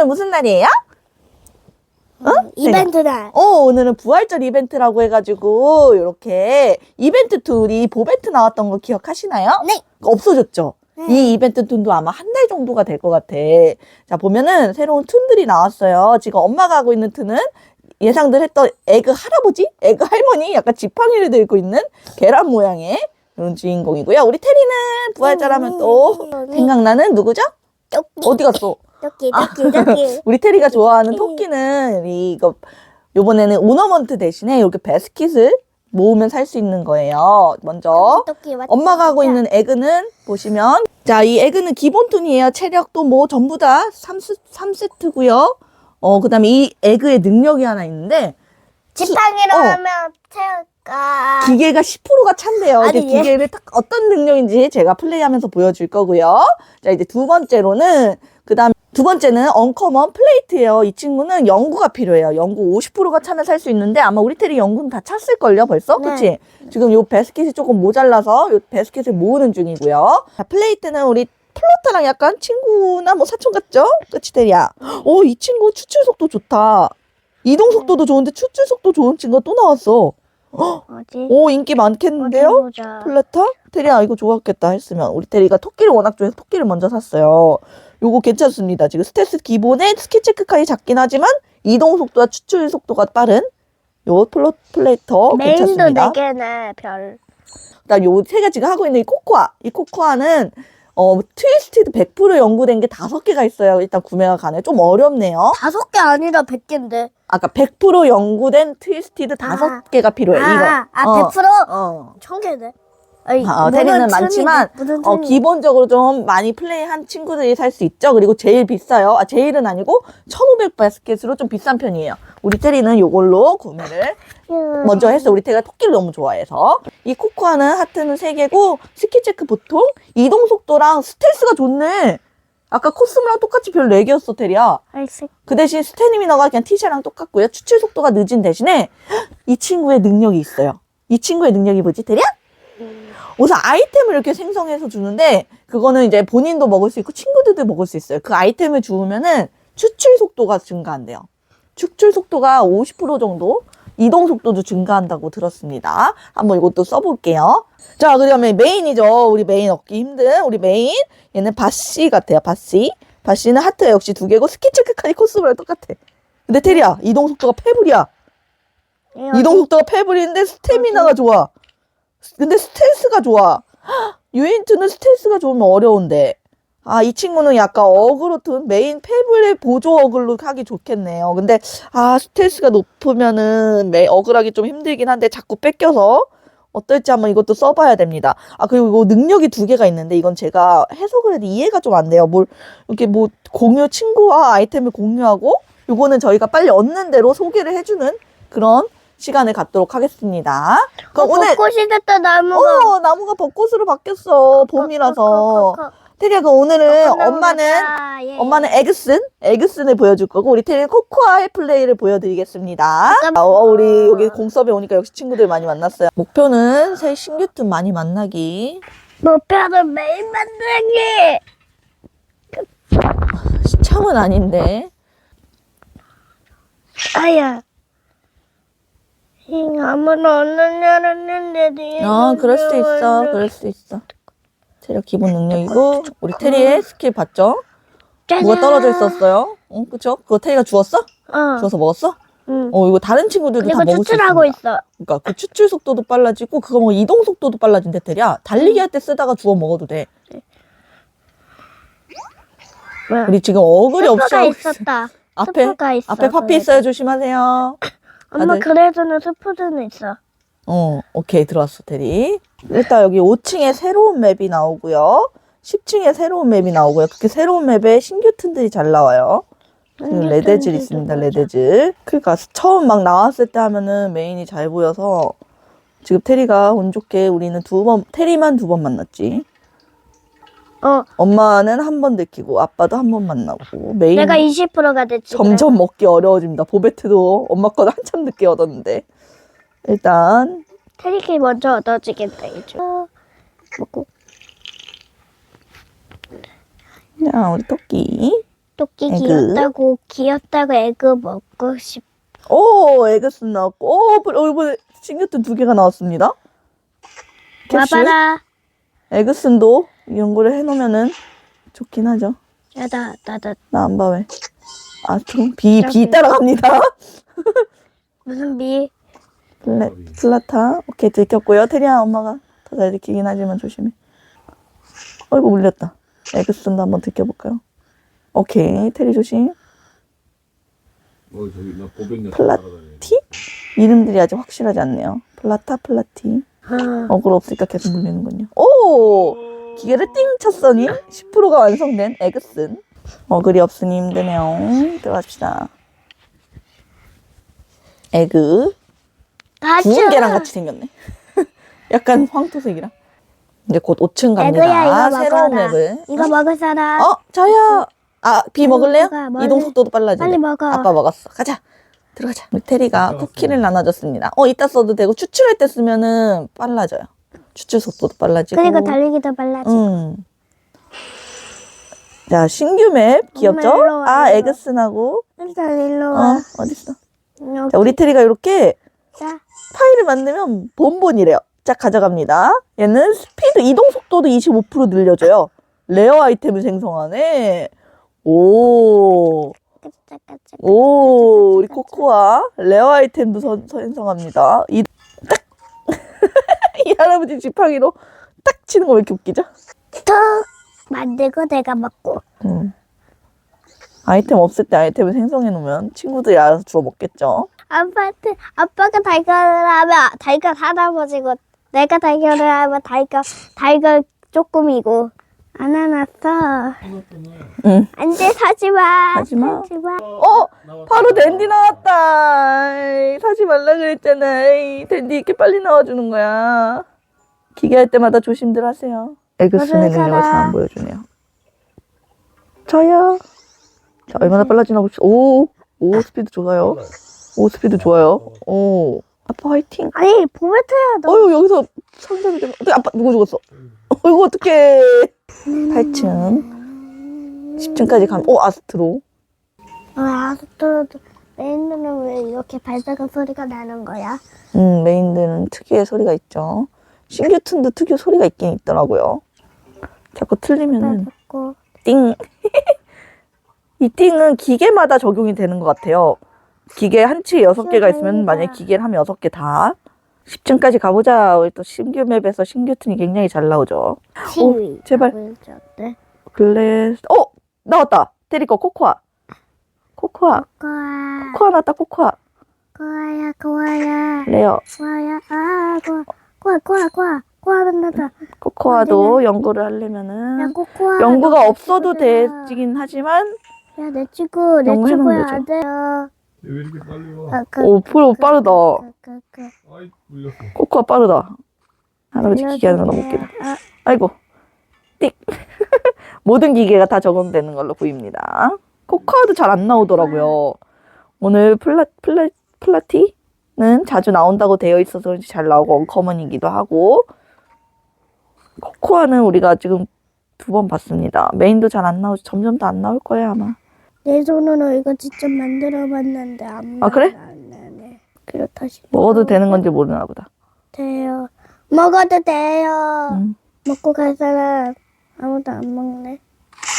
오늘은 무슨 날이에요? 어? 이벤트 날. 어, 오늘은 부활절 이벤트라고 해가지고, 이렇게 이벤트 툴이 보베트 나왔던 거 기억하시나요? 네. 없어졌죠? 이 이벤트 툰도 아마 한 달 정도가 될 것 같아. 자, 보면은 새로운 툰들이 나왔어요. 지금 엄마가 하고 있는 툰은 예상들 했던 에그 할아버지? 에그 할머니? 약간 지팡이를 들고 있는 계란 모양의 그런 주인공이고요. 우리 테리는 부활절 하면 또 음, 생각나는 누구죠? 어디 갔어? 토끼, 토끼, 토끼. 우리 테리가 좋아하는 토끼는 이거 요번에는 오너먼트 대신에 이렇게 베스킷을 모으면 살 수 있는 거예요. 먼저 토끼 맞- 엄마가 하고 있는 에그는 보시면 자, 이 에그는 기본 톤이에요. 체력도 뭐 전부 다 3세, 3세트고요. 어, 그다음에 이 에그의 능력이 하나 있는데 지팡이로 어. 하면 체육가. 기계가 10%가 찬대요. 아니, 얘- 기계를 딱 어떤 능력인지 제가 플레이하면서 보여줄 거고요. 자, 이제 두 번째로는 그다음 두 번째는 언커먼 플레이트예요. 이 친구는 연구가 필요해요. 연구 50%가 차면 살 수 있는데 아마 우리 테리 연구는 다 찼을걸요, 벌써? 네. 그치? 지금 요 베스킷이 조금 모자라서 요 베스킷을 모으는 중이고요. 자, 플레이트는 우리 플로타랑 약간 친구나 뭐 사촌 같죠? 그치, 테리야? 오, 이 친구 추출 속도 좋다. 이동 속도도 좋은데 추출 속도 좋은 친구가 또 나왔어. 뭐지? 오, 인기 많겠는데요? 보자. 플래터? 테리야 이거 좋았겠다 했으면 우리 테리가 토끼를 워낙 좋아해서 토끼를 먼저 샀어요. 요거 괜찮습니다. 지금 스탯스 기본에 스키 체크카이 작긴 하지만 이동 속도와 추출 속도가 빠른 요 플로 플레이터 메인도 괜찮습니다. 네 개네 별. 그다음 요세 가지가 하고 있는 이 코코아. 이 코코아는 어 트위스티드 100% 연구된 게 다섯 개가 있어요. 일단 구매가 가능. 좀 어렵네요. 다섯 개 아니라 백 개인데. 아까 100% 연구된 트위스티드 다섯 아. 개가 필요해. 아, 이거. 아, 어, 100%? 어. 천 개네. 아니, 아, 뭐는 테리는. 많지만 어. 기본적으로 좀 많이 플레이한 친구들이 살 수 있죠. 그리고 제일 비싸요. 아, 제일은 아니고 1500 바스켓으로 좀 비싼 편이에요. 우리 테리는 요걸로 구매를 음. 먼저 했어. 우리 테리가 토끼를 너무 좋아해서. 이 코코아는 하트는 3개고 스키체크 보통 이동 속도랑 스텔스가 좋네. 아까 코스모랑 똑같이 별 4개였어, 테리야. 알색. 그 대신 스테미너가 그냥 티샤랑 똑같고요. 추출 속도가 늦은 대신에 이 친구의 능력이 있어요. 이 친구의 능력이 뭐지, 테리야? 우선 아이템을 이렇게 생성해서 주는데 그거는 이제 본인도 먹을 수 있고 친구들도 먹을 수 있어요. 그 아이템을 주우면은 추출 속도가 증가한대요. 추출 속도가 50% 정도 이동 속도도 증가한다고 들었습니다. 한번 이것도 써볼게요. 자, 그 다음에 메인이죠. 우리 메인 얻기 힘든 우리 메인. 얘는 바씨 같아요. 바씨. 바씨는 하트 역시 두 개고 스키체크까지 코스모랑 똑같아. 근데 테리야 이동 속도가 패불이야. 이동 속도가 패불인데 스태미나가 좋아. 근데 스텔스가 좋아. 유인트는 스텔스가 좋으면 어려운데. 아, 이 친구는 약간 어그로튼 메인 패블의 보조 어글로 하기 좋겠네요. 근데, 아, 스텔스가 높으면은 매, 어글하기 좀 힘들긴 한데 자꾸 뺏겨서 어떨지 한번 이것도 써봐야 됩니다. 아, 그리고 이거 능력이 두 개가 있는데 이건 제가 해석을 해도 이해가 좀 안 돼요. 뭘, 이렇게 뭐 공유, 친구와 아이템을 공유하고 요거는 저희가 빨리 얻는 대로 소개를 해주는 그런 시간을 갖도록 하겠습니다. 그럼 오늘 벚꽃이 됐다 나무가. 어, 나무가 벚꽃으로 바뀌었어. 봄이라서. 테리야, 그 오늘은 엄마는, 예. 엄마는 에그슨, 에그슨을 보여줄 거고, 우리 테리는 코코아의 플레이를 보여드리겠습니다. 잠깐만. 어, 우리 여기 공섭에 오니까 역시 친구들 많이 만났어요. 목표는 새 신규팀 많이 만나기. 목표는 매일 만나기. 시청은 아닌데. 아야. 잉, 아무나 없는 줄 알았는데 어, 그럴 수도 있어. 그럴 수도 있어. 체력 기본 능력이고, 우리 테리의 스킬 봤죠? 뭐가 떨어져 있었어요? 응, 그쵸? 그거 테리가 주웠어? 어. 주워서 먹었어? 응. 어, 이거 다른 친구들도 다 그리고 먹을 수 추출하고 있습니다. 있어. 그러니까 그 추출 속도도 빨라지고 그거 뭐 이동 속도도 빨라진대 테리야. 달리기 할 때 쓰다가 주워 먹어도 돼. 뭐야? 우리 지금 어글이 없이 스프가 하고 있어. 있었다. 앞에 있어. 앞에 파피. 있어요. 조심하세요. 엄마 다들. 그래서는 스프는 있어. 어, 오케이 들어왔어 테리. 일단 여기 5층에 새로운 맵이 나오고요. 10층에 새로운 맵이 나오고요. 그렇게 새로운 맵에 신규 튼들이 잘 나와요. 지금 레드질 있습니다. 레드질. 그러니까 처음 막 나왔을 때 하면은 메인이 잘 보여서 지금 테리가 운 좋게 우리는 두 번, 테리만 두 번 만났지. 어, 엄마는 한번 들키고 아빠도 한 번 만나고 메인 내가 20%가 됐지. 점점 먹기 어려워집니다. 보베트도 엄마 거는 한참 늦게 얻었는데 일단 테리키 먼저 얻어지겠다 이제. 어, 먹고. 자 우리 토끼 토끼 에그. 귀엽다고 귀엽다고 에그 먹고 싶. 오, 에그슨 나왔고, 오, 어, 이번에 신규튼 두 개가 나왔습니다. 캡슐. 와봐라. 에그슨도 거를 해놓으면은 좋긴 하죠. 야다 나다 나안 봐, 왜. 아, 좀, 비, 비 저기. 따라갑니다. 무슨 비? 플레, 플라타. 오케이, 들켰고요. 테리아 엄마가 더 잘 들키긴 하지만 조심해. 어이구, 물렸다. 에그슨도 한번 들켜볼까요? 오케이, 테리 조심. 어 저기 나 플라티? 이름들이 아직 확실하지 않네요. 플라타, 플라티. 어. 어글 없으니까 계속 물리는군요. 오! 기계를 띵 쳤더니 10%가 완성된 에그슨. 어글이 없으니 힘드네요. 들어갑시다. 에그. 가자. 구운 계란 같이 생겼네. 약간 황토색이랑. 이제 곧 5층 갑니다. 에그야 이거 새로운 먹어라. 맵을. 이거 먹을 사람. 어, 저요. 아, 비 먹을래요? 먹을래. 이동 속도도 빨라지네. 빨리 먹어. 아빠 먹었어. 가자. 들어가자. 우리 테리가 쿠키를 나눠줬습니다. 어, 이따 써도 되고 추출할 때 쓰면은 빨라져요. 추출 속도도 빨라지고. 그리고 달리기도 빨라지. 음. 자, 신규 맵 귀엽죠? 엄마 일로 와, 아, 일로 와. 에그슨하고 일단 일로 어, 와. 어딨어? 여기. 자, 우리 테리가 이렇게 자, 파일을 만들면 본본이래요. 자, 가져갑니다. 얘는 스피드 이동 속도도 25% 늘려줘요. 레어 아이템을 생성하네. 오. 오, 우리 코코아 레어 아이템도 선, 생성합니다. 이 딱. 이 할아버지 지팡이로 딱 치는 거 왜 이렇게 웃기죠? 툭 만들고 내가 먹고. 음. 아이템 없을 때 아이템을 생성해 놓으면 친구들이 알아서 주워 먹겠죠. 아빠한테 아빠가 달걀을 하면 달걀 할아버지고 내가 달걀을 하면 달걀 달걀 조금이고 안 해놨 어. 응. 안돼 사지 마. 사지 마. 사지 마. 어, 바로 댄디 나왔다. 에이, 사지 말라 그랬잖아. 에이, 댄디 이렇게 빨리 나와주는 거야. 기계할 때마다 조심들 하세요. 에그슨의 능력을 잘. 안 보여주네요. 저요. 자, 얼마나 빨라지나 봅시다. 오, 오, 스피드 좋아요. 오, 스피드 좋아요. 오, 아빠 화이팅. 아니 보메트야 너. 어휴, 여기서 상점이 되면, 아빠 누구 죽었어? 어이구, 어떡해. 8층. 10층까지 가면, 오, 아스트로. 왜 아스트로도 메인들은 왜 이렇게 발작한 소리가 나는 거야? 음, 메인들은 특유의 소리가 있죠. 신규튼도 특유 소리가 있긴 있더라고요. 자꾸 틀리면은 띵. 이 띵은 기계마다 적용이 되는 것 같아요. 기계 한 치에 여섯 개가 있으면 만약에 기계를 하면 여섯 개 다. 10층까지 가보자. 우리 또 신규 맵에서 신규튼이 굉장히 잘 나오죠. 치위. 제발. 보여줬대. 글래스. 어! 나왔다! 테리거 코코아. 코코아. 꼬아 코코아 나왔다, 코코아. 꼬아야 꼬아야 레어. 꼬아야 아 꼬아 꼬아 꼬아 꼬아 꼬아 만나다. 코코아도 연구를 하려면은. 야 꼬꼬아. 연구가 너 없어도. 되긴 하지만 야내 친구 내 연구 해놓은 친구야 거죠. 안 돼요. 왜 이렇게 빨리 와? 아, 그, 오, 프로 빠르다. 그, 그, 그. 아이 물렸어. 코코아 빠르다. 할아버지 기계하는 거 너무 웃기다. 아, 아이고, 띡. 모든 기계가 다 적용되는 걸로 보입니다. 코코아도 잘 안 나오더라고요. 오늘 플라, 플라, 플라티는 자주 나온다고 되어 있어서 잘 나오고 언커먼이기도 하고, 코코아는 우리가 지금 두 번 봤습니다. 메인도 잘 안 나오지, 점점 더 안 나올 거예요, 아마. 내 손으로 이거 직접 만들어봤는데 안 아, 그래? 안 나네. 그렇다시. 먹어도 되는 건지 모르나 보다. 돼요. 먹어도 돼요. 음. 먹고 갈 사람 아무도 안 먹네.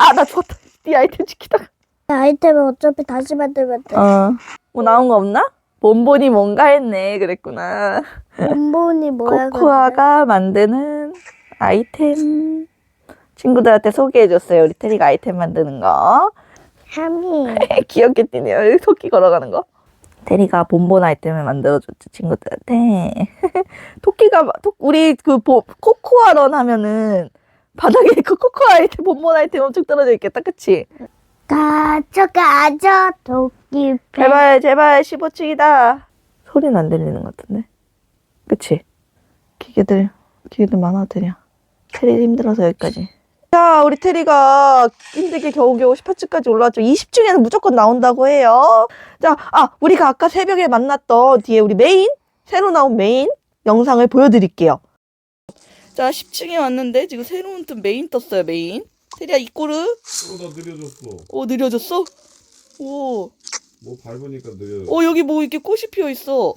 아, 나 죽었다. 네 아이템 지키다가. 아이템은 어차피 다시 만들면 돼. 어. 뭐 나온 거 없나? 본본이 뭔가 했네. 그랬구나. 본본이 뭐야? 코코아가 만드는 아이템. 친구들한테 소개해줬어요. 우리 테리가 아이템 만드는 거. 하미. 귀엽게 뛰네요. 토끼 걸어가는 거. 테리가 본본 아이템을 만들어줬죠. 친구들한테. 토끼가, 토- 우리 그 보- 코코아런 하면은 바닥에 그 코코아 아이템, 본본 아이템 엄청 떨어져 있겠다. 그치? 가져 가져 도끼 배. 제발 제발 15층이다. 소리는 안 들리는 것 같은데? 그치? 기계들 기계들 많아 테리야 테리 힘들어서 여기까지. 자 우리 테리가 힘들게 겨우겨우 18층까지 올라왔죠. 20층에는 무조건 나온다고 해요. 자 아 우리가 아까 새벽에 만났던 뒤에 우리 메인? 새로 나온 메인 영상을 보여드릴게요 자 10층에 왔는데 지금 새로운 또 메인 떴어요 메인 테리야 이꼬르 또다 느려졌어. 오 느려졌어? 오, 뭐 밟으니까 느려졌어. 오 여기 뭐 이렇게 꽃이 피어 있어.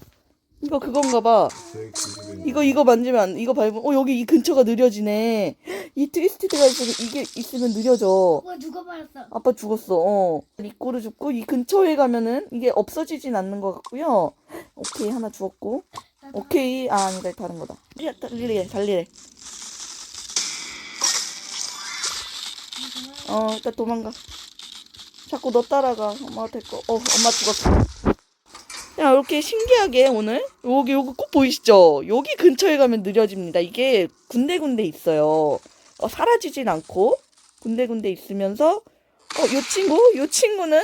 이거 그건가 봐. 이거 이거 만지면 안, 이거 밟으면 어 여기 이 근처가 느려지네. 이 트위스티드가 있으면 이게 있으면 느려져. 그거 누가 말했어? 아빠 죽었어. 어. 리꼬를 죽고 이 근처에 가면은 이게 없어지진 않는 것 같고요. 오케이 하나 주었고. 오케이 아 아니다 다른 거다. 달리래 달리래. 어 일단 도망가. 자꾸 너 따라가. 엄마가 될 거. 어 엄마 죽었어. 야 이렇게 신기하게 오늘 여기 요거 꼭 보이시죠? 여기 근처에 가면 느려집니다. 이게 군데군데 있어요. 어, 사라지진 않고 군데군데 있으면서 어, 요 친구? 요 친구는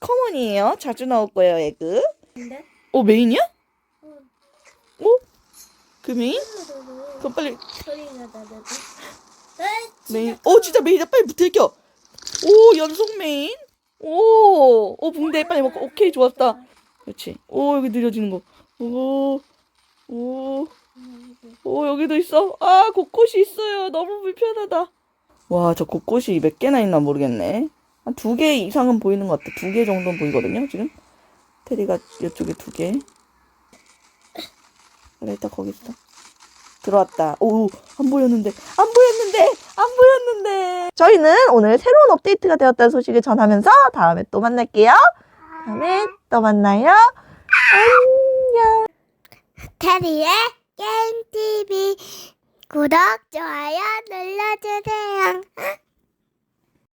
커먼이에요. 자주 나올 거예요, 에그. 근데? 어, 메인이야? 어? 그 메인? 그럼 빨리. 메인. 어, 진짜 메인이다. 빨리 들켜. 오, 연속 메인. 오, 오, 붕대 빨리 먹고. 오케이, 좋았다. 그렇지. 오, 여기 느려지는 거. 오, 오, 오, 여기도 있어. 아, 곳곳이 있어요. 너무 불편하다. 와, 저 곳곳이 몇 개나 있나 모르겠네. 한 두 개 이상은 보이는 것 같아. 두 개 정도는 보이거든요, 지금. 테리가 이쪽에 두 개. 그래, 일단 거기 있어. 들어왔다. 오, 안 보였는데, 안 보였는데, 안 보였는데. 저희는 오늘 새로운 업데이트가 되었다는 소식을 전하면서 다음에 또 만날게요. 다음에 또 만나요. 안녕. 테리의 게임 TV 구독 좋아요 눌러주세요.